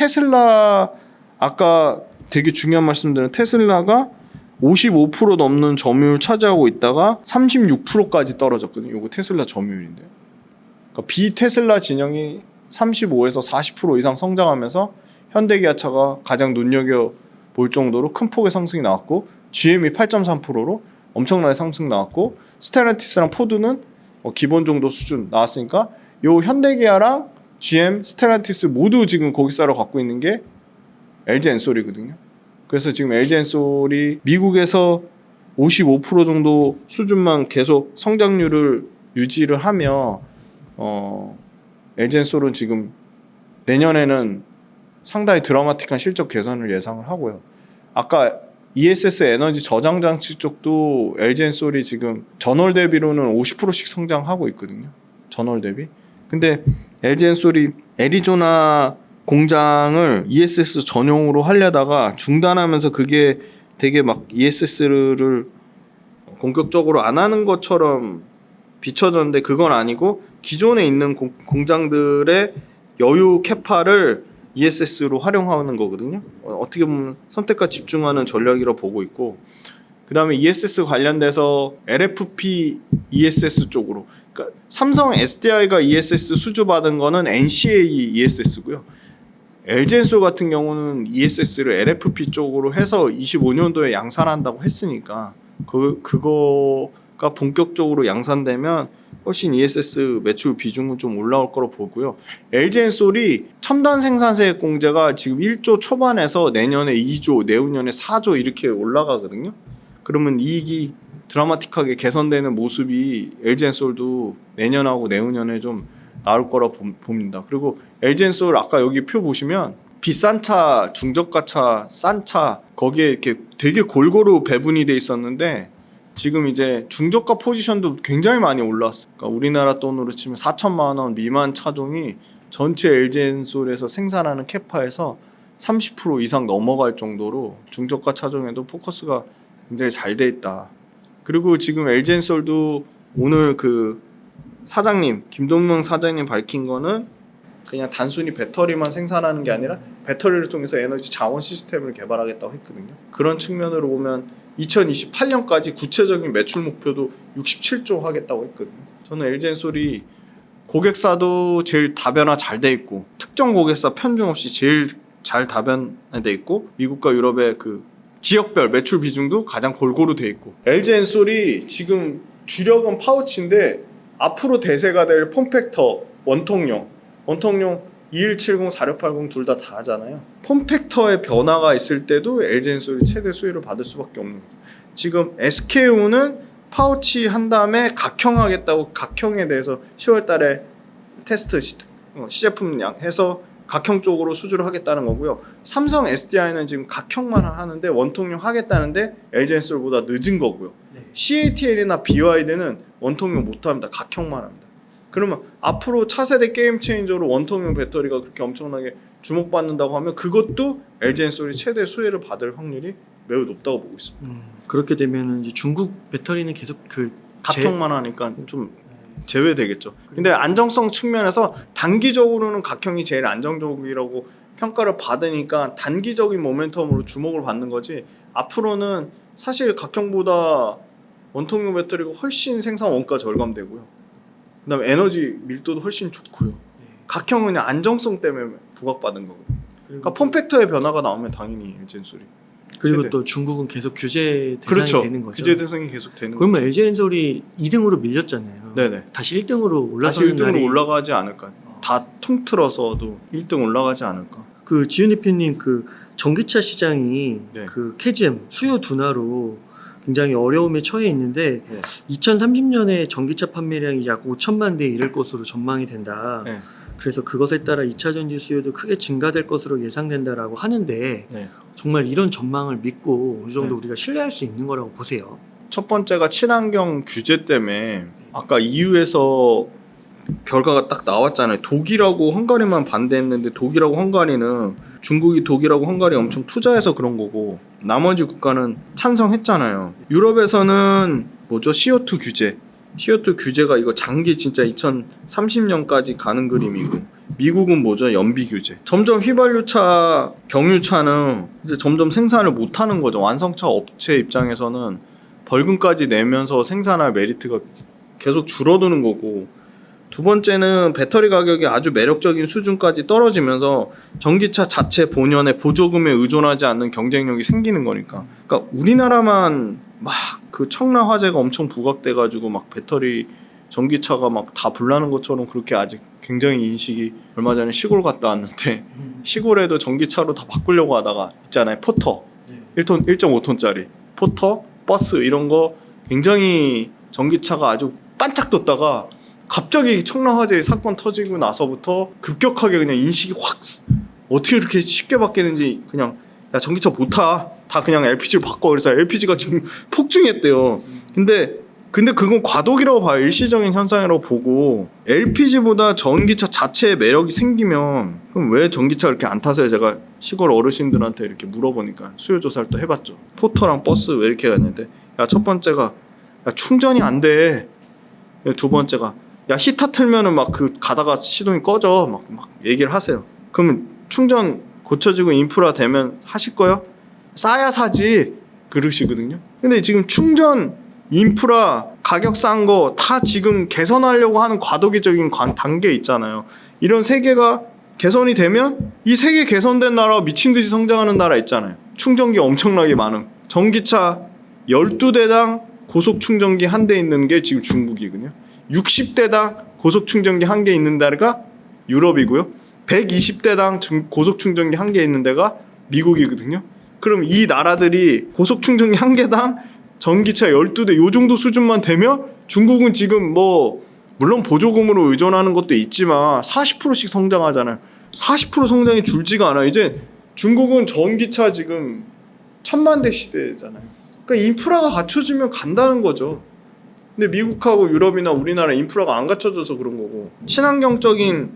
테슬라 아까 되게 중요한 말씀드린 테슬라가 55% 넘는 점유율 차지하고 있다가 36%까지 떨어졌거든요. 요거 테슬라 점유율인데요. 그러니까 비테슬라 진영이 35에서 40% 이상 성장하면서 현대기아차가 가장 눈여겨 볼 정도로 큰 폭의 상승이 나왔고 GM이 8.3%로 엄청나게 상승 나왔고 스텔란티스랑 포드는 어, 기본 정도 수준 나왔으니까 요 현대기아랑 GM, 스텔란티스 모두 지금 고객사로 갖고 있는 게 LG 엔솔이거든요. 그래서 지금 LG 엔솔이 미국에서 55% 정도 수준만 계속 성장률을 유지를 하며 어 LG 엔솔은 지금 내년에는 상당히 드라마틱한 실적 개선을 예상을 하고요. 아까 ESS 에너지 저장 장치 쪽도 LG 엔솔이 지금 전월 대비로는 50%씩 성장하고 있거든요. 전월 대비. 근데 LG 엔솔이 애리조나 공장을 ESS 전용으로 하려다가 중단하면서 그게 되게 막 ESS를 공격적으로 안 하는 것처럼 비춰졌는데 그건 아니고 기존에 있는 공, 공장들의 여유 캐파를 ESS로 활용하는 거거든요. 어, 어떻게 보면 선택과 집중하는 전략이라 보고 있고 그 다음에 ESS 관련돼서 LFP ESS 쪽으로 그러니까 삼성 SDI가 ESS 수주 받은 거는 NCA ESS고요. LG엔솔 같은 경우는 ESS를 LFP 쪽으로 해서 25년도에 양산한다고 했으니까 그 그거가 본격적으로 양산되면 훨씬 ESS 매출 비중은 좀 올라올 거로 보고요. LG엔솔이 첨단 생산세 공제가 지금 1조 초반에서 내년에 2조, 내후년에 4조 이렇게 올라가거든요. 그러면 이익이 드라마틱하게 개선되는 모습이 LG엔솔도 내년하고 내후년에 좀 나올 거라 보- 봅니다. 그리고 LG엔솔 아까 여기 표 보시면 비싼 차, 중저가 차, 싼 차 거기에 이렇게 되게 골고루 배분이 돼 있었는데 지금 이제 중저가 포지션도 굉장히 많이 올랐어요. 그러니까 우리나라 돈으로 치면 4천만 원 미만 차종이 전체 LG엔솔에서 생산하는 캐파에서 30% 이상 넘어갈 정도로 중저가 차종에도 포커스가 굉장히 잘 돼 있다. 그리고 지금 LG엔솔도 오늘 그 사장님 김동명 사장님 밝힌 거는 그냥 단순히 배터리만 생산하는 게 아니라 배터리를 통해서 에너지 자원 시스템을 개발하겠다고 했거든요. 그런 측면으로 보면 2028년까지 구체적인 매출 목표도 67조 하겠다고 했거든요. 저는 LG엔솔이 고객사도 제일 다변화 잘 돼 있고 특정 고객사 편중 없이 제일 잘 다변화돼 있고 미국과 유럽의 그 지역별 매출 비중도 가장 골고루 돼 있고 LG엔솔이 지금 주력은 파우치인데 앞으로 대세가 될 폼팩터 원통용 원통용 2170, 4680 둘 다 다 하잖아요. 폼팩터의 변화가 있을 때도 LG엔솔이 최대 수혜를 받을 수밖에 없는 거죠. 지금 SKU는 파우치 한 다음에 각형하겠다고 각형에 대해서 10월 달에 테스트 시, 어, 시제품 양 해서 각형 쪽으로 수주를 하겠다는 거고요. 삼성 SDI는 지금 각형만 하는데 원통용 하겠다는데 LG엔솔보다 늦은 거고요. 네. CATL이나 BYD는 원통용 못 합니다. 각형만 합니다. 그러면 앞으로 차세대 게임 체인저로 원통용 배터리가 그렇게 엄청나게 주목받는다고 하면 그것도 LG엔솔이 최대 수혜를 받을 확률이 매우 높다고 보고 있습니다. 음, 그렇게 되면은 이제 중국 배터리는 계속 그 제- 각형만 하니까 좀 제외되겠죠. 근데 안정성 측면에서 단기적으로는 각형이 제일 안정적이라고 평가를 받으니까 단기적인 모멘텀으로 주목을 받는 거지 앞으로는 사실 각형보다 원통용 배터리가 훨씬 생산 원가 절감되고요. 그다음에 에너지 밀도도 훨씬 좋고요. 네. 각형은 안정성 때문에 부각받은. 그리고, 그러니까 폼팩터의 변화가 나오면 당연히 LG엔솔이 그리고 최대. 또 중국은 계속 규제 대상이 그렇죠. 되는 거죠. 규제 대상이 계속 되는 그러면 거죠. LG엔솔이 2등으로 밀렸잖아요. 네네. 다시 1등으로 다시 올라서는 1등으로 날이 올라가지 않을까. 다 통틀어서도 1등 올라가지 않을까. 그 지윤 대표님 그 전기차 시장이 네. 그 캐즘 수요 둔화로 굉장히 어려움에 처해 있는데 네. 2030년에 전기차 판매량이 약 5천만 대에 이를 것으로 전망이 된다. 네. 그래서 그것에 따라 2차 전지 수요도 크게 증가될 것으로 예상된다라고 하는데 네. 정말 이런 전망을 믿고 어느 정도 네. 우리가 신뢰할 수 있는 거라고 보세요. 첫 번째가 친환경 규제 때문에 아까 EU에서 결과가 딱 나왔잖아요. 독일하고 헝가리만 반대했는데 독일하고 헝가리는 중국이 독일하고 헝가리 엄청 투자해서 그런 거고 나머지 국가는 찬성했잖아요. 유럽에서는 뭐죠? CO2 규제 CO2 규제가 이거 장기 진짜 2030년까지 가는 그림이고 미국은 뭐죠? 연비 규제. 점점 휘발유차, 경유차는 이제 점점 생산을 못 하는 거죠. 완성차 업체 입장에서는 벌금까지 내면서 생산할 메리트가 계속 줄어드는 거고 두 번째는 배터리 가격이 아주 매력적인 수준까지 떨어지면서 전기차 자체 본연의 보조금에 의존하지 않는 경쟁력이 생기는 거니까. 그러니까 우리나라만 막 그 청라 화재가 엄청 부각돼 가지고 막 배터리 전기차가 막 다 불나는 것처럼 그렇게 아직 굉장히 인식이 얼마 전에 시골 갔다 왔는데 시골에도 전기차로 다 바꾸려고 하다가 있잖아요. 포터. 네. 1톤 1.5톤짜리 포터 버스 이런 거 굉장히 전기차가 아주 반짝 떴다가 갑자기 청라 화재 사건 터지고 나서부터 급격하게 그냥 인식이 확 쓰- 어떻게 이렇게 쉽게 바뀌는지 그냥 야 전기차 못 타. 다 그냥 LPG로 바꿔. 그래서 LPG가 지금 폭증했대요. 근데 근데 그건 과도기라고 봐요. 일시적인 현상이라고 보고 LPG보다 전기차 자체의 매력이 생기면 그럼 왜 전기차 이렇게 안 타세요? 제가 시골 어르신들한테 이렇게 물어보니까 수요 조사를 또 해봤죠. 포터랑 버스 왜 이렇게 갔는데 야 첫 번째가 야 충전이 안 돼. 두 번째가 야 히터 틀면은 막 그 가다가 시동이 꺼져 막, 막 얘기를 하세요. 그러면 충전 고쳐지고 인프라 되면 하실 거요? 싸야 사지 그러시거든요. 근데 지금 충전 인프라 가격 싼 거 다 지금 개선하려고 하는 과도기적인 관- 단계 있잖아요. 이런 세 개가 개선이 되면 이세개 개선된 나라 미친 듯이 성장하는 나라 있잖아요. 충전기 엄청나게 많은 전기차 12대당 고속 충전기 한 대 있는 게 지금 중국이거든요. 60대당 고속 충전기 한 개 있는 데가 유럽이고요. 120대당 고속 충전기 한 개 있는 데가 미국이거든요. 그럼 이 나라들이 고속 충전기 한 개당 전기차 12대 요 정도 수준만 되면 중국은 지금 뭐 물론 보조금으로 의존하는 것도 있지만 40%씩 성장하잖아요. 40% 성장이 줄지가 않아. 이제 중국은 전기차 지금 천만 대 시대잖아요. 그러니까 인프라가 갖춰지면 간다는 거죠. 근데 미국하고 유럽이나 우리나라 인프라가 안 갖춰져서 그런 거고. 친환경적인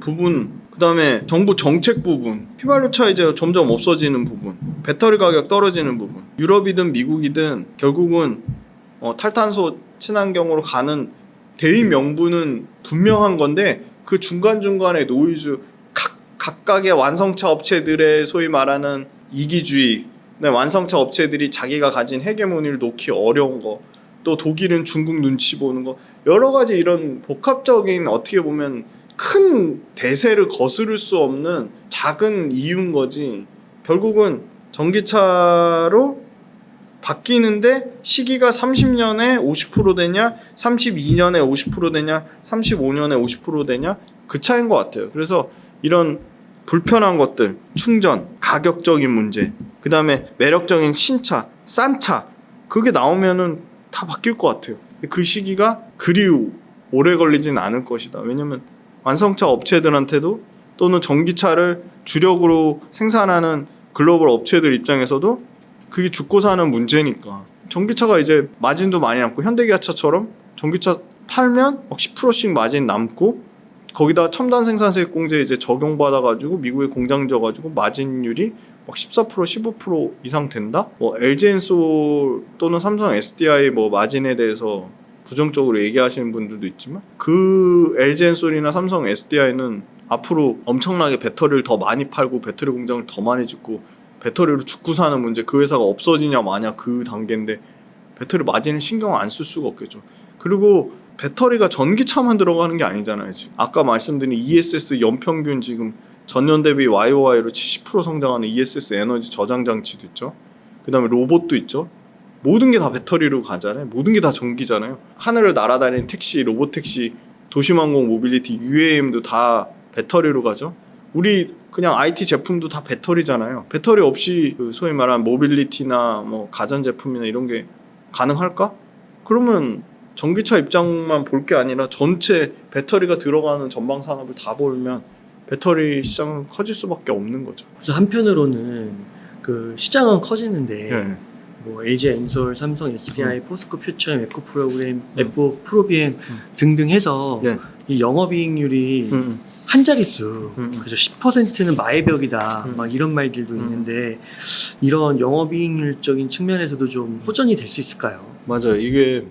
부분 그다음에 정부 정책 부분 휘발유차 이제 점점 없어지는 부분 배터리 가격 떨어지는 부분. 유럽이든 미국이든 결국은 어, 탈탄소 친환경으로 가는 대의 명분은 분명한 건데 그 중간 중간에 노이즈 각 각각의 완성차 업체들의 소위 말하는 이기주의 네, 완성차 업체들이 자기가 가진 헤게모니를 놓기 어려운 거, 또 독일은 중국 눈치 보는 거, 여러 가지 이런 복합적인 어떻게 보면 큰 대세를 거스를 수 없는 작은 이유인 거지. 결국은 전기차로 바뀌는데 시기가 30년에 50% 되냐, 32년에 50% 되냐, 35년에 50% 되냐 그 차이인 것 같아요. 그래서 이런 불편한 것들, 충전, 가격적인 문제, 그 다음에 매력적인 신차, 싼 차, 그게 나오면은 다 바뀔 것 같아요. 그 시기가 그리 오래 걸리진 않을 것이다. 왜냐면 완성차 업체들한테도 또는 전기차를 주력으로 생산하는 글로벌 업체들 입장에서도 그게 죽고 사는 문제니까. 전기차가 이제 마진도 많이 남고 현대기아차처럼 전기차 팔면 막 10%씩 마진 남고 거기다 첨단 생산세 공제 이제 적용받아 가지고 미국에 공장 져 가지고 마진율이 막 14% 15% 이상 된다? 뭐 LG 엔솔 또는 삼성 SDI 뭐 마진에 대해서 부정적으로 얘기하시는 분들도 있지만 그 LG 엔솔이나 삼성 SDI는 앞으로 엄청나게 배터리를 더 많이 팔고 배터리 공장을 더 많이 짓고 배터리로 죽고 사는 문제 그 회사가 없어지냐 마냐 그 단계인데 배터리 마진을 신경 안 쓸 수가 없겠죠. 그리고 배터리가 전기차만 들어가는 게 아니잖아요. 지금. 아까 말씀드린 ESS 연평균 지금 전년 대비 YOY로 70% 성장하는 ESS 에너지 저장 장치도 있죠. 그 다음에 로봇도 있죠. 모든 게 다 배터리로 가잖아요. 모든 게 다 전기잖아요. 하늘을 날아다니는 택시, 로봇 택시, 도시망공 모빌리티, UAM도 다 배터리로 가죠. 우리 그냥 IT 제품도 다 배터리잖아요. 배터리 없이 그 소위 말하는 모빌리티나 뭐 가전 제품이나 이런 게 가능할까? 그러면 전기차 입장만 볼 게 아니라 전체 배터리가 들어가는 전방 산업을 다 보면 배터리 시장은 커질 수밖에 없는 거죠. 그래서 한편으로는 그 시장은 커지는데 예. 뭐 LG 엔솔, 삼성 SDI, 포스코 퓨처엠, 에코 프로그램, 에코 프로비엠 음. 등등 해서 예. 이 영업이익률이 음, 한 자릿수, 음. 그래서 10%는 마의벽이다, 음. 막 이런 말들도 음. 있는데 이런 영업이익률적인 측면에서도 좀 호전이 될 수 있을까요? 맞아요. 이게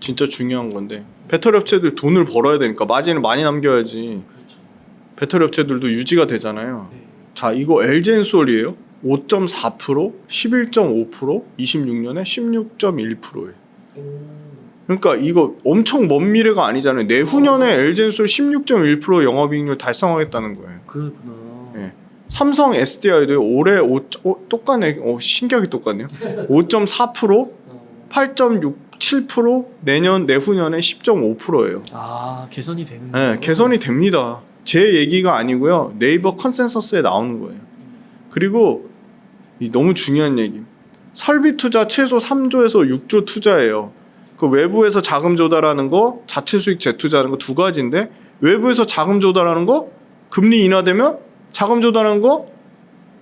진짜 중요한 건데 배터리 업체들 돈을 벌어야 되니까 마진을 많이 남겨야지 그렇죠. 배터리 업체들도 유지가 되잖아요. 네. 자 이거 LG엔솔이에요. 5.4%, 11.5%, 26년에 16.1%예요. 오. 그러니까 이거 엄청 먼 미래가 아니잖아요. 내후년에 LG엔솔 16.1% 영업이익률 달성하겠다는 거예요. 그렇구나. 예. 삼성 SDI도 올해 5, 어, 똑같네. 어, 신기하게 똑같네요. 5.4%, 어. 8.67%, 내년 내후년에 10.5%예요. 아 개선이 되는. 네, 개선이 됩니다. 제 얘기가 아니고요. 네이버 컨센서스에 나오는 거예요. 그리고 이 너무 중요한 얘기. 설비 투자 최소 3조에서 6조 투자예요. 그 외부에서 자금 조달하는 거, 자체 수익 재투자하는 거 두 가지인데 외부에서 자금 조달하는 거 금리 인하되면 자금 조달하는 거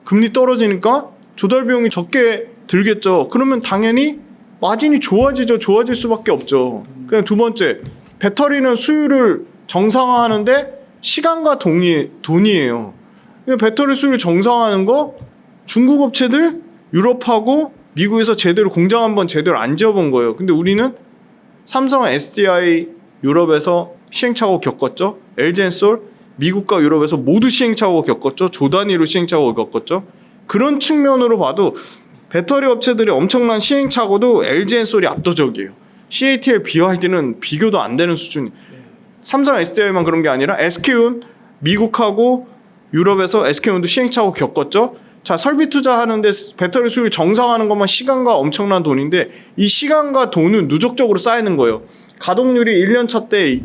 금리 떨어지니까 조달 비용이 적게 들겠죠. 그러면 당연히 마진이 좋아지죠. 좋아질 수밖에 없죠. 그냥 두 번째, 배터리는 수율을 정상화하는데 시간과 동이, 돈이에요. 배터리 수율 정상화하는 거 중국 업체들 유럽하고 미국에서 제대로 공장 한번 제대로 안 지어본 거예요. 근데 우리는 삼성 SDI 유럽에서 시행착오 겪었죠. LG엔솔 미국과 유럽에서 모두 시행착오 겪었죠. 조 단위로 시행착오 겪었죠. 그런 측면으로 봐도 배터리 업체들이 엄청난 시행착오도 LG엔솔이 압도적이에요. CATL, BYD는 비교도 안 되는 수준이. 네. 삼성 SDI만 그런 게 아니라 SK운 미국하고 유럽에서 SK운도 시행착오 겪었죠. 자 설비 투자하는데 배터리 수율 정상화하는 것만 시간과 엄청난 돈인데 이 시간과 돈은 누적적으로 쌓이는 거예요. 가동률이 1년 차 때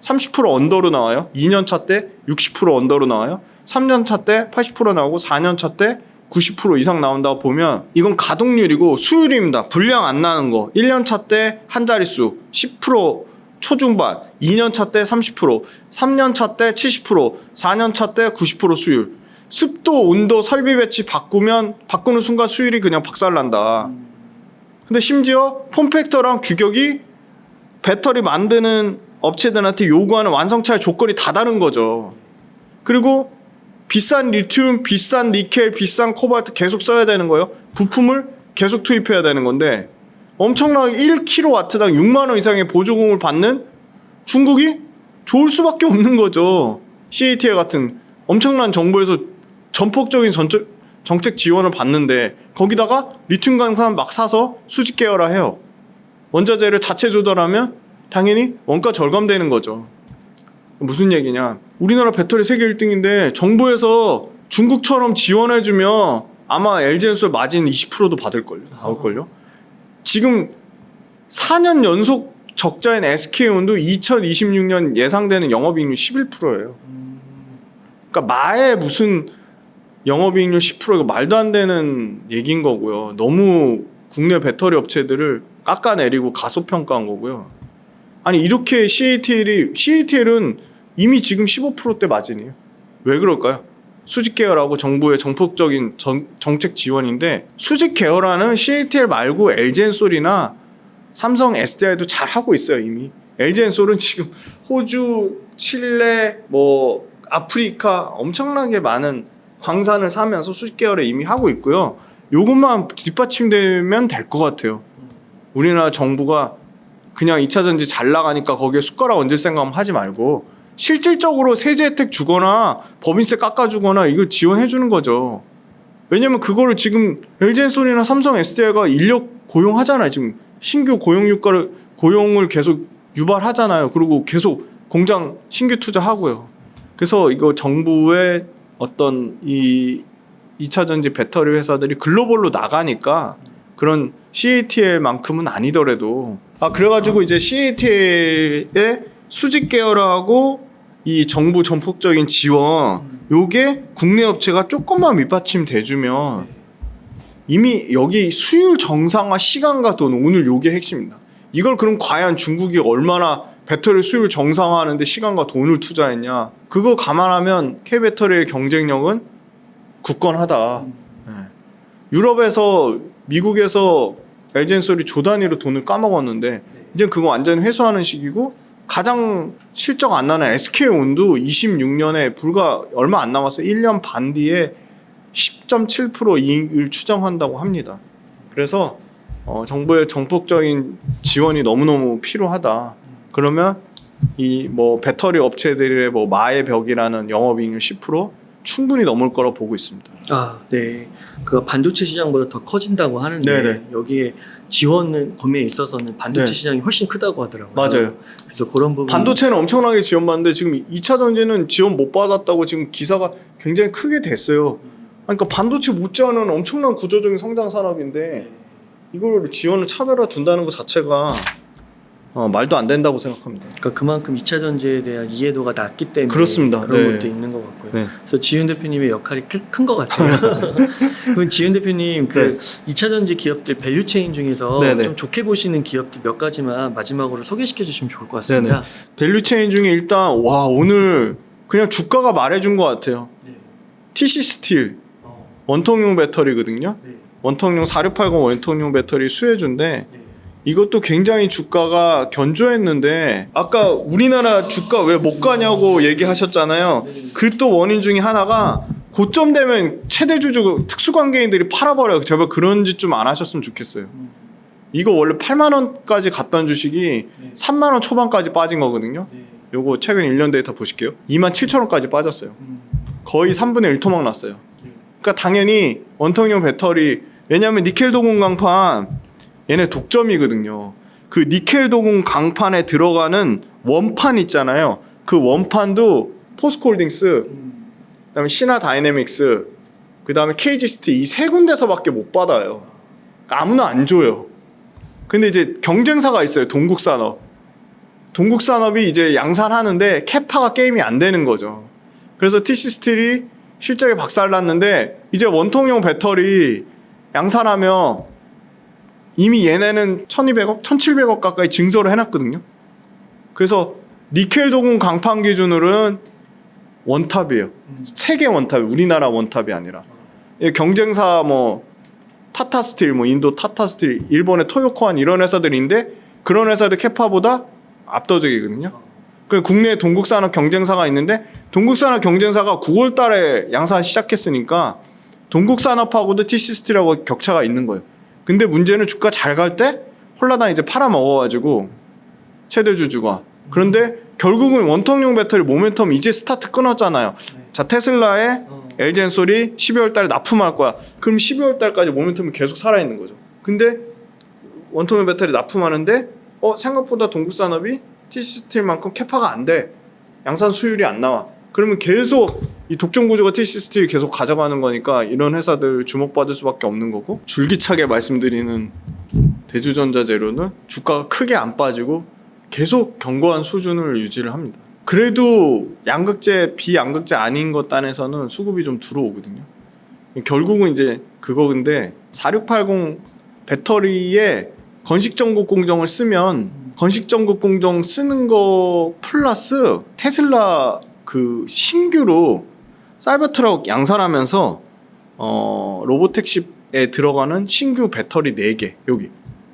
30% 언더로 나와요. 2년 차 때 60% 언더로 나와요. 3년 차 때 80% 나오고 4년 차 때 90% 이상 나온다고 보면 이건 가동률이고 수율입니다. 불량 안 나는 거. 1년 차 때 한 자릿수 10% 초중반, 2년 차 때 30%, 3년 차 때 70%, 4년 차 때 90% 수율. 습도, 온도, 설비 배치 바꾸면 바꾸는 순간 수율이 그냥 박살난다. 음. 근데 심지어 폼팩터랑 규격이 배터리 만드는 업체들한테 요구하는 완성차의 조건이 다 다른 거죠. 그리고 비싼 리튬, 비싼 니켈, 비싼 코발트 계속 써야 되는 거예요. 부품을 계속 투입해야 되는 건데 엄청나게 1kW당 6만 원 이상의 보조금을 받는 중국이 좋을 수밖에 없는 거죠. CATL 같은 엄청난 정부에서 전폭적인 전적, 정책 지원을 받는데 거기다가 리튬 강산 막 사서 수직 계열화 해요. 원자재를 자체 조달하면 당연히 원가 절감되는 거죠. 무슨 얘기냐? 우리나라 배터리 세계 1등인데 정부에서 중국처럼 지원해주면 아마 LG엔솔 마진 20%도 받을걸요. 나올걸요. 지금 4년 연속 적자인 SK온도 2026년 예상되는 영업이익률 11%예요. 음. 그러니까 마에 무슨 영업이익률 10% 이거 말도 안 되는 얘기인 거고요. 너무 국내 배터리 업체들을 깎아내리고 가소평가한 거고요. 아니 이렇게 CATL이 CATL은 이미 지금 15%대 마진이에요. 왜 그럴까요? 수직 계열하고 정부의 정폭적인 정, 정책 지원인데 수직 계열화는 CATL 말고 LG엔솔이나 삼성 SDI도 잘 하고 있어요 이미. LG엔솔은 지금 호주, 칠레, 뭐 아프리카 엄청나게 많은 광산을 사면서 수직 계열에 이미 하고 있고요. 요것만 뒷받침되면 될 것 같아요. 우리나라 정부가 그냥 2차 전지 잘 나가니까 거기에 숟가락 얹을 생각은 하지 말고 실질적으로 세제 혜택 주거나 법인세 깎아주거나 이거 지원해 주는 거죠. 왜냐면 그거를 지금 LG엔솔이나 삼성 SDI가 인력 고용하잖아요. 지금 신규 고용 유가를 고용을 계속 유발하잖아요. 그리고 계속 공장 신규 투자하고요. 그래서 이거 정부의 어떤 이 2차 전지 배터리 회사들이 글로벌로 나가니까 그런 CATL만큼은 아니더라도 아 그래가지고 이제 CATL의 수직 계열하고 이 정부 전폭적인 지원 요게 국내 업체가 조금만 밑받침 돼주면 이미 여기 수율 정상화 시간과 돈 오늘 요게 핵심입니다. 이걸 그럼 과연 중국이 얼마나 배터리 수율 정상화하는데 시간과 돈을 투자했냐? 그거 감안하면 K 배터리의 경쟁력은 굳건하다. 예. 유럽에서 미국에서 LG엔솔이 조 단위로 돈을 까먹었는데 이제 그거 완전히 회수하는 시기고 가장 실적 안 나는 SK온도 26년에 불과 얼마 안 남았어 1년 반 뒤에 10.7% 이익을 추정한다고 합니다. 그래서 어, 정부의 정폭적인 지원이 너무너무 필요하다. 그러면 이 뭐 배터리 업체들의 뭐 마의 벽이라는 영업이익률 10% 충분히 넘을 거라 보고 있습니다. 아, 네. 그 반도체 시장보다 더 커진다고 하는데 네네. 여기에 지원 범위에 있어서는 반도체 네. 시장이 훨씬 크다고 하더라고요. 맞아요. 그래서 그런 부분 반도체는 엄청나게 지원받는데 지금 2차 전지는 지원 못 받았다고 지금 기사가 굉장히 크게 됐어요. 그러니까 반도체 못지않은 엄청난 구조적인 성장 산업인데 이걸 지원을 차별화 둔다는 것 자체가 어, 말도 안 된다고 생각합니다. 그러니까 그만큼 2차 전지에 대한 이해도가 낮기 때문에 그렇습니다. 그런 네. 것도 있는 것 같고요. 네. 그래서 지훈 대표님의 역할이 큰 것 같아요. 그럼 지훈 대표님 그 2차 전지 기업들 밸류 체인 중에서 네, 네. 좀 좋게 보시는 기업들 몇 가지만 마지막으로 소개시켜 주시면 좋을 것 같습니다. 밸류 체인 중에 일단 와 오늘 그냥 주가가 말해준 것 같아요. 네. TC 스틸 어, 원통용 배터리거든요. 네. 원통용 4680 원통용 배터리 수혜주인데 네. 이것도 굉장히 주가가 견조했는데 아까 우리나라 주가 왜 못 가냐고 얘기하셨잖아요. 그 또 원인 중에 하나가 고점 되면 최대 주주 특수관계인들이 팔아버려요. 제발 그런 짓 좀 안 하셨으면 좋겠어요. 음, 이거 원래 8만 원까지 갔던 주식이 네. 3만 원 초반까지 빠진 거거든요. 네. 요거 최근 1년 데이터 보실게요. 2만 7천 원까지 빠졌어요. 음, 거의 3분의 1 토막 났어요. 네. 그러니까 당연히 원통용 배터리 왜냐하면 니켈 도금 강판 얘네 독점이거든요. 그 니켈 도금 강판에 들어가는 원판 있잖아요. 그 원판도 포스코홀딩스, 음, 그다음에 신화 다이내믹스, 그다음에 KG스티 이세 군데서밖에 못 받아요. 그러니까 아무나 안 줘요. 근데 이제 경쟁사가 있어요. 동국산업. 동국산업이 이제 양산하는데 캐파가 게임이 안 되는 거죠. 그래서 TC 스틸이 실적에 박살났는데 이제 원통용 배터리 양산하며 이미 얘네는 1200억, 1700억 가까이 증설을 해놨거든요. 그래서 니켈 도금 강판 기준으로는 원탑이에요. 음. 세계 원탑이 우리나라 원탑이 아니라 예, 경쟁사 뭐 타타스틸 뭐 인도 타타스틸 일본의 토요코한 이런 회사들인데 그런 회사들 캐파보다 압도적이거든요. 어, 그 국내 동국산업 경쟁사가 있는데 동국산업 경쟁사가 9월달에 양산 시작했으니까 동국산업하고도 TC스틸하고 격차가 있는 거예요. 근데 문제는 주가 잘 갈 때 홀라당 이제 팔아 먹어가지고 최대 주주가 그런데 결국은 원통용 배터리 모멘텀 이제 스타트 끊었잖아요. 네. 자 테슬라의 어, 엘젠 소리 12월 달 납품할 거야. 그럼 12월 달까지 모멘텀이 계속 살아 있는 거죠. 근데 원통형 배터리 납품하는데 어 생각보다 동국산업이 TC스틸만큼 캐파가 안 돼. 양산 수율이 안 나와. 그러면 계속 이 독점 구조가 TC스틸이 계속 가져가는 거니까 이런 회사들 주목받을 수밖에 없는 거고 줄기차게 말씀드리는 대주전자 재료는 주가가 크게 안 빠지고 계속 견고한 수준을 유지를 합니다. 그래도 양극재 비양극재 아닌 것 단에서는 수급이 좀 들어오거든요. 결국은 이제 그거 근데 4680 배터리에 건식 전국 공정을 쓰면 건식 전국 공정 쓰는 거 플러스 테슬라 그 신규로 사이버트럭 양산하면서 어 로보택시에 들어가는 신규 배터리 4개 여기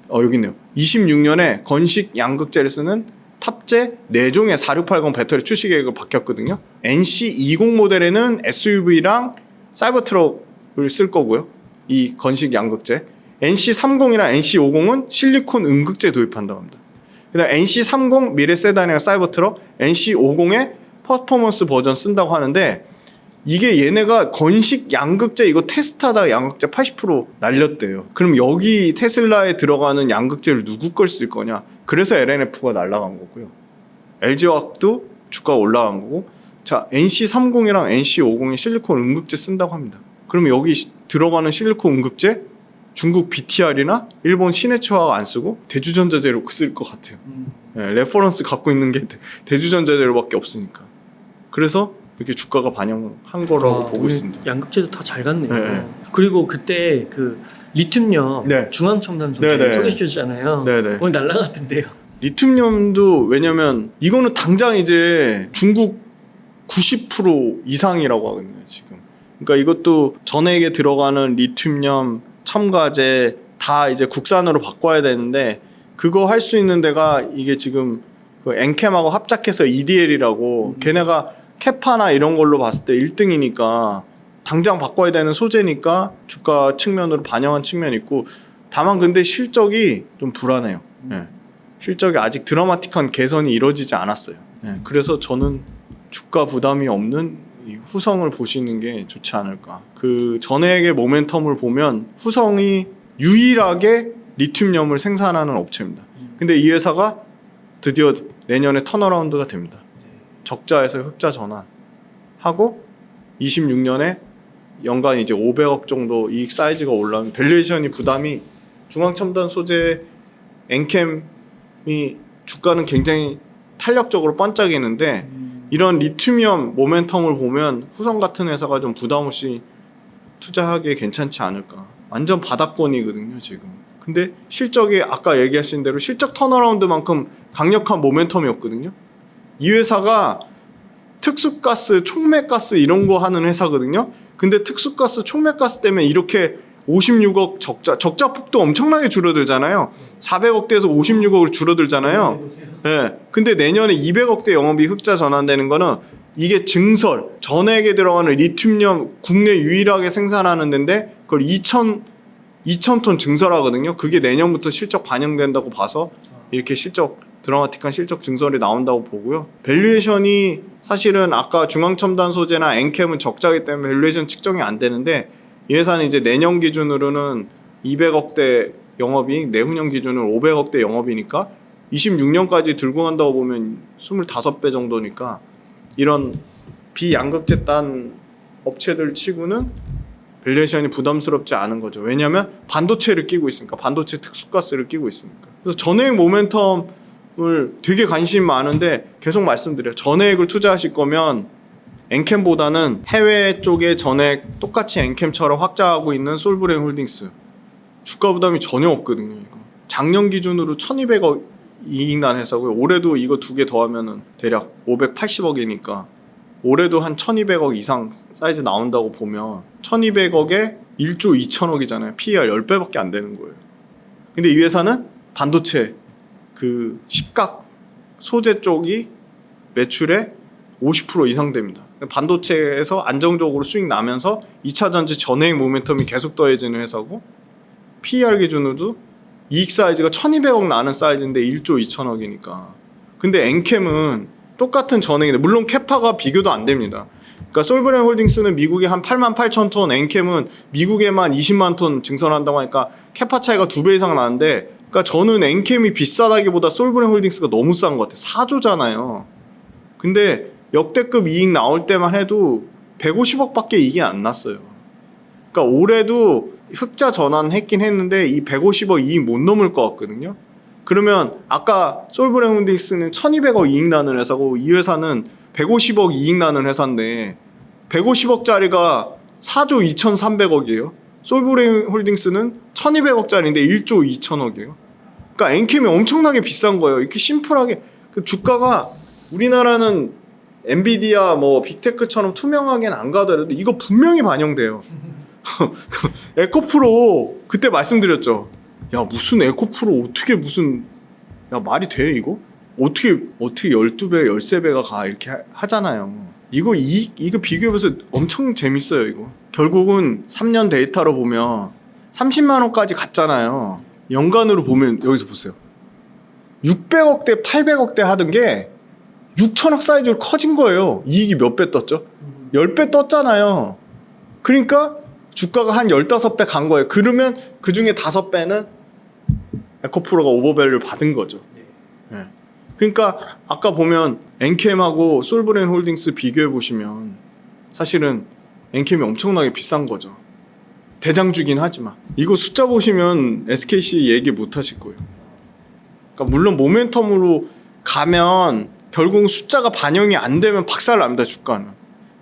어 여기 있네요. 26년에 건식 양극재를 쓰는 탑재 4종의 4680 배터리 출시 계획을 바뀌었거든요. NC20 모델에는 SUV랑 사이버트럭을 쓸 거고요. 이 건식 양극재. NC30이랑 NC50은 실리콘 음극재 도입한다고 합니다. 그다음 NC30 미래 세단이랑 사이버트럭, NC50에 퍼포먼스 버전 쓴다고 하는데 이게 얘네가 건식 양극재 이거 테스트하다가 양극재 80% 날렸대요. 그럼 여기 테슬라에 들어가는 양극재를 누구 걸 쓸 거냐? 그래서 LNF가 날라간 거고요. LG화학도 주가가 올라간 거고. 자, NC30이랑 NC50이 실리콘 음극재 쓴다고 합니다. 그럼 여기 시- 들어가는 실리콘 음극재 중국 BTR이나 일본 시네츠화가 안 쓰고 대주전자재로 쓸 것 같아요. 음, 예, 레퍼런스 갖고 있는 게 대- 대주전자재료밖에 없으니까. 그래서 이렇게 주가가 반영한 거라고 아, 보고 오늘 있습니다. 양극재도 다 잘 갔네요. 네, 네. 그리고 그때 그 리튬염 네. 중앙첨단 네, 네. 소재 소개시켜 주잖아요. 네 네. 오늘 날라갔던데요. 리튬염도 왜냐면 이거는 당장 이제 중국 90% 이상이라고 하거든요 지금. 그러니까 이것도 전액에 들어가는 리튬염 첨가제 다 이제 국산으로 바꿔야 되는데 그거 할 수 있는 데가 이게 지금 그 엔캠하고 합작해서 EDL이라고 음. 걔네가 캐파나 이런 걸로 봤을 때 1등이니까 당장 바꿔야 되는 소재니까 주가 측면으로 반영한 측면이 있고 다만 근데 실적이 좀 불안해요. 예. 실적이 아직 드라마틱한 개선이 이루어지지 않았어요. 예. 그래서 저는 주가 부담이 없는 이 후성을 보시는 게 좋지 않을까. 그 전액의 모멘텀을 보면 후성이 유일하게 리튬염을 생산하는 업체입니다. 근데 이 회사가 드디어 내년에 턴어라운드가 됩니다. 적자에서 흑자 전환 하고 26년에 연간 이제 500억 정도 이익 사이즈가 올라오면 밸류에이션이 부담이 중앙첨단 소재 엔캠이 주가는 굉장히 탄력적으로 반짝이는데 이런 리튬이엄 모멘텀을 보면 후성 같은 회사가 좀 부담 없이 투자하기에 괜찮지 않을까. 완전 바닥권이거든요, 지금. 근데 실적이 아까 얘기하신 대로 실적 턴어라운드만큼 강력한 모멘텀이었거든요. 이 회사가 특수가스, 촉매가스 이런 거 하는 회사거든요. 근데 특수가스, 촉매가스 때문에 이렇게 56억 적자, 적자 폭도 엄청나게 줄어들잖아요. 400억대에서 56억으로 줄어들잖아요. 예. 근데 내년에 200억대 영업이 흑자 전환되는 거는 이게 증설, 전액에 들어가는 리튬염 국내 유일하게 생산하는 데인데 그걸 2천 2천 톤 증설하거든요. 그게 내년부터 실적 반영된다고 봐서 이렇게 실적 드라마틱한 실적 증설이 나온다고 보고요. 밸류에이션이 사실은 아까 중앙첨단 소재나 엔캠은 적자기 때문에 밸류에이션 측정이 안 되는데 이 회사는 이제 내년 기준으로는 200억대 영업이익, 내후년 기준으로 500억대 영업이니까 26년까지 들고 간다고 보면 25배 정도니까 이런 비양극재 딴 업체들 치고는 밸류에이션이 부담스럽지 않은 거죠. 왜냐하면 반도체를 끼고 있으니까 반도체 특수가스를 끼고 있으니까. 그래서 전액 모멘텀 을 되게 관심 많은데 계속 말씀드려요. 전액을 투자하실 거면 엔캠보다는 해외 쪽에 전액 똑같이 엔캠처럼 확장하고 있는 솔브레인 홀딩스 주가 부담이 전혀 없거든요. 이거. 작년 기준으로 1,200억 이익 난 회사고요. 올해도 이거 두 개 더하면은 대략 580억이니까 올해도 한 1,200억 이상 사이즈 나온다고 보면 1,200억에 1조 2천억이잖아요. PER 10배밖에 안 되는 거예요. 근데 이 회사는 반도체 그 식각 소재 쪽이 매출의 50% 이상 됩니다. 반도체에서 안정적으로 수익 나면서 2차 전지 전해액 모멘텀이 계속 더해지는 회사고 PER 기준으로도 이익 사이즈가 1200억 나는 사이즈인데 1조 2천억이니까. 근데 엔캠은 똑같은 전액인데 물론 캐파가 비교도 안 됩니다. 그러니까 솔브렌 홀딩스는 미국에 한 8만 8천 톤, 엔캠은 미국에만 20만 톤 증설한다고 하니까 캐파 차이가 두 배 이상 나는데 그러니까 저는 엔캠이 비싸다기보다 솔브렌 홀딩스가 너무 싼 것 같아요. 4조잖아요. 근데 역대급 이익 나올 때만 해도 150억밖에 이익이 안 났어요. 그러니까 올해도 흑자 전환했긴 했는데 이 150억 이익 못 넘을 것 같거든요. 그러면 아까 솔브레 홀딩스는 1200억 이익 나는 회사고 이 회사는 150억 이익 나는 회사인데 150억짜리가 4조 2,300억이에요. 솔브레 홀딩스는 1200억짜리인데 1조 2천억이에요. 그러니까 엔캠이 엄청나게 비싼 거예요. 이렇게 심플하게 그 주가가 우리나라는 엔비디아 뭐 빅테크처럼 투명하게는 안 가더라도 이거 분명히 반영돼요. 에코프로 그때 말씀드렸죠. 야 무슨 에코프로 어떻게 무슨 야 말이 돼 이거? 어떻게 어떻게 12배, 13배가 가 이렇게 하- 하잖아요. 이거 이 이거 비교해서 엄청 재밌어요, 이거. 결국은 3년 데이터로 보면 30만 원까지 갔잖아요. 연간으로 보면 여기서 보세요. 600억 대, 800억 대 하던 게 6천억 사이즈로 커진 거예요. 이익이 몇 배 떴죠? 10배 떴잖아요. 그러니까 주가가 한 15배 간 거예요. 그러면 그 중에 5배는 에코프로가 오버밸류 받은 거죠. 예. 그러니까 아까 보면 엔캠하고 솔브레인 홀딩스 비교해 보시면 사실은 엔캠이 엄청나게 비싼 거죠. 대장주긴 하지만 이거 숫자 보시면 SKC 얘기 못 하실 거예요. 그러니까 물론 모멘텀으로 가면 결국 숫자가 반영이 안 되면 박살 납니다 주가는.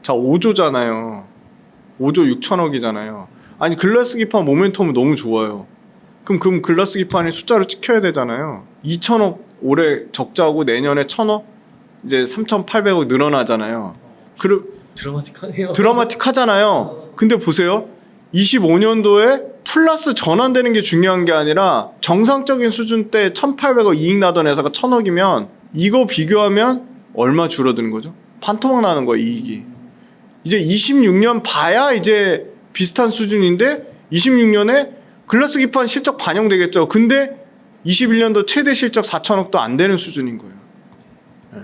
자 5조잖아요. 5조 6천억이잖아요. 아니 글라스 기판 모멘텀은 너무 좋아요. 그럼 그럼 글라스 기판이 숫자로 찍혀야 되잖아요. 2천억 올해 적자고 내년에 1천억 이제 3,800억 늘어나잖아요. 그럼 드라마틱하네요. 드라마틱하잖아요. 근데 보세요. 25년도에 플러스 전환되는 게 중요한 게 아니라 정상적인 수준 때 1,800억 이익 나던 회사가 1,000억이면 이거 비교하면 얼마 줄어드는 거죠? 반토막 나는 거예요, 이익이. 이제 26년 봐야 이제 비슷한 수준인데 26년에 글라스 기판 실적 반영되겠죠. 근데 21년도 최대 실적 4천억도 안 되는 수준인 거예요. 예.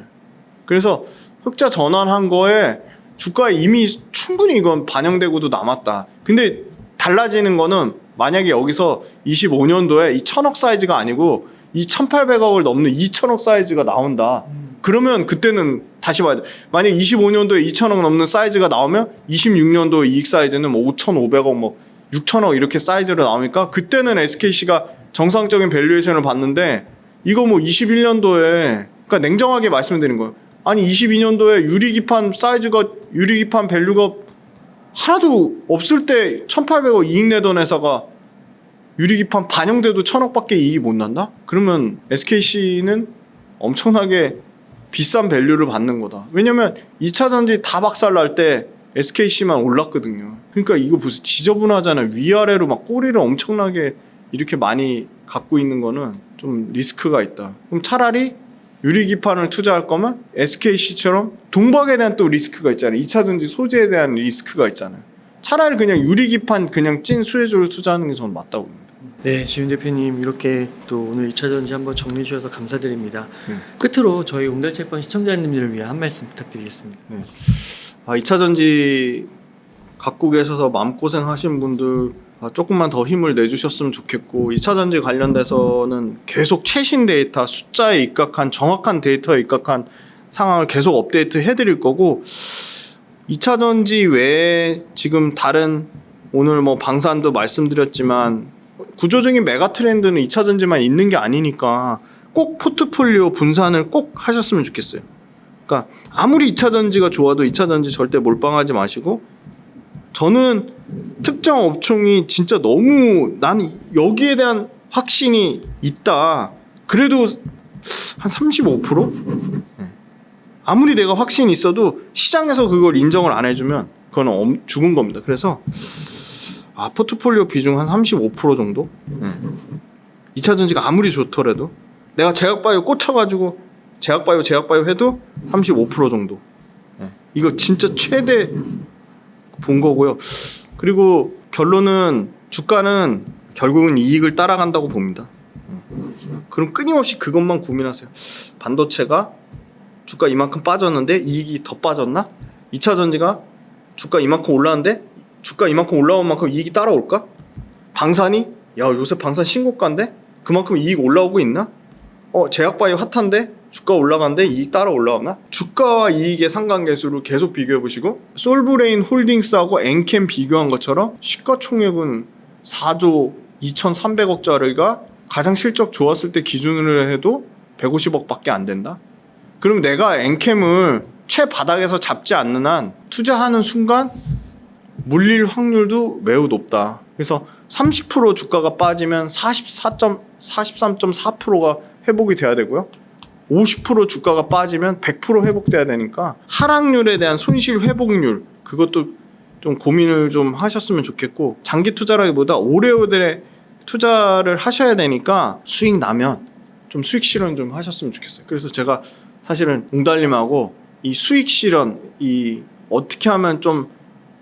그래서 흑자 전환한 거에 주가에 이미 충분히 이건 반영되고도 남았다. 근데 달라지는 거는 만약에 여기서 25년도에 이 천억 사이즈가 아니고 이 1,800억을 넘는 2천억 사이즈가 나온다. 그러면 그때는 다시 봐야 돼. 만약 25년도에 2천억 넘는 사이즈가 나오면 26년도 이익 사이즈는 뭐 5,500억 뭐 6천억 이렇게 사이즈로 나오니까 그때는 SKC가 정상적인 밸류에이션을 봤는데 이거 뭐 21년도에 그러니까 냉정하게 말씀드린 거예요. 아니 22년도에 유리기판 사이즈가 유리기판 밸류가 하나도 없을 때 1,800억 이익 내던 회사가 유리기판 반영돼도 천억밖에 이익이 못 난다? 그러면 SKC는 엄청나게 비싼 밸류를 받는 거다. 왜냐면 2차 전지 다 박살 날 때 SKC만 올랐거든요. 그러니까 이거 무슨 지저분하잖아요. 위아래로 막 꼬리를 엄청나게 이렇게 많이 갖고 있는 거는 좀 리스크가 있다. 그럼 차라리 유리기판을 투자할 거면 SKC처럼 동박에 대한 또 리스크가 있잖아요. 2차 전지 소재에 대한 리스크가 있잖아요. 차라리 그냥 유리기판 그냥 찐 수혜주를 투자하는 게 저는 맞다고 봅니다. 네, 지윤 대표님 이렇게 또 오늘 2차 전지 한번 정리해 주셔서 감사드립니다. 네. 끝으로 저희 웅달책방 시청자님들을 위해 한 말씀 부탁드리겠습니다. 아, 2차 전지 갖고 계셔서 마음고생 하신 분들 아, 조금만 더 힘을 내주셨으면 좋겠고 2차 전지 관련돼서는 계속 최신 데이터 숫자에 입각한 정확한 데이터에 입각한 상황을 계속 업데이트 해드릴 거고 2차 전지 외에 지금 다른 오늘 뭐 방산도 말씀드렸지만 구조적인 메가 트렌드는 2차 전지만 있는 게 아니니까 꼭 포트폴리오 분산을 꼭 하셨으면 좋겠어요. 그러니까 아무리 2차 전지가 좋아도 2차 전지 절대 몰빵하지 마시고 저는 특정 업종이 진짜 너무 난 여기에 대한 확신이 있다. 그래도 한 35%? 네. 아무리 내가 확신이 있어도 시장에서 그걸 인정을 안 해주면 그건 엄- 죽은 겁니다. 그래서 아 포트폴리오 비중 한 35% 정도? 네. 2차 전지가 아무리 좋더라도 내가 제약바이오 꽂혀가지고 제약바이오 제약바이오 해도 35% 정도. 예. 이거 진짜 최대 본 거고요. 그리고 결론은 주가는 결국은 이익을 따라간다고 봅니다. 예. 그럼 끊임없이 그것만 고민하세요. 반도체가 주가 이만큼 빠졌는데 이익이 더 빠졌나? 2차 전지가 주가 이만큼 올랐는데 주가 이만큼 올라온 만큼 이익이 따라올까? 방산이 야 요새 방산 신고가인데 그만큼 이익 올라오고 있나? 어 제약바이오 핫한데 주가 올라간데 이익 따라 올라왔나? 주가와 이익의 상관계수를 계속 비교해 보시고 솔브레인 홀딩스하고 엔캠 비교한 것처럼 시가총액은 4조 2,300억짜리가 가장 실적 좋았을 때 기준으로 해도 150억밖에 안 된다. 그럼 내가 엔캠을 최바닥에서 잡지 않는 한 투자하는 순간 물릴 확률도 매우 높다. 그래서 30% 주가가 빠지면 44. 43.4%가 회복이 돼야 되고요. 50% 주가가 빠지면 100% 회복돼야 되니까 하락률에 대한 손실 회복률 그것도 좀 고민을 좀 하셨으면 좋겠고 장기 투자라기보다 오래오래 투자를 하셔야 되니까 수익 나면 좀 수익 실현 좀 하셨으면 좋겠어요. 그래서 제가 사실은 웅달님하고 이 수익 실현 이 어떻게 하면 좀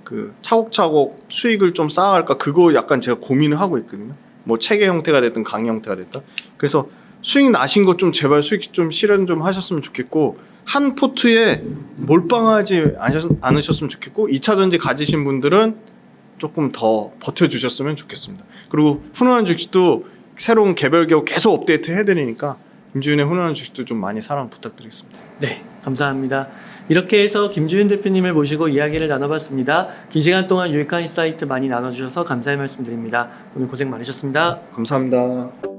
그 차곡차곡 수익을 좀 쌓아갈까 그거 약간 제가 고민을 하고 있거든요. 뭐 체계 형태가 됐든 강의 형태가 됐든 그래서 수익 나신 것 좀 제발 수익 좀 실현 좀 하셨으면 좋겠고 한 포트에 몰빵하지 않으셨- 않으셨으면 좋겠고 2차 전지 가지신 분들은 조금 더 버텨주셨으면 좋겠습니다. 그리고 훈훈한 주식도 새로운 개별 기업 계속 업데이트 해드리니까 김주윤의 훈훈한 주식도 좀 많이 사랑 부탁드리겠습니다. 네, 감사합니다. 이렇게 해서 김주윤 대표님을 모시고 이야기를 나눠봤습니다. 긴 시간 동안 유익한 인사이트 많이 나눠주셔서 감사의 말씀드립니다. 오늘 고생 많으셨습니다. 감사합니다.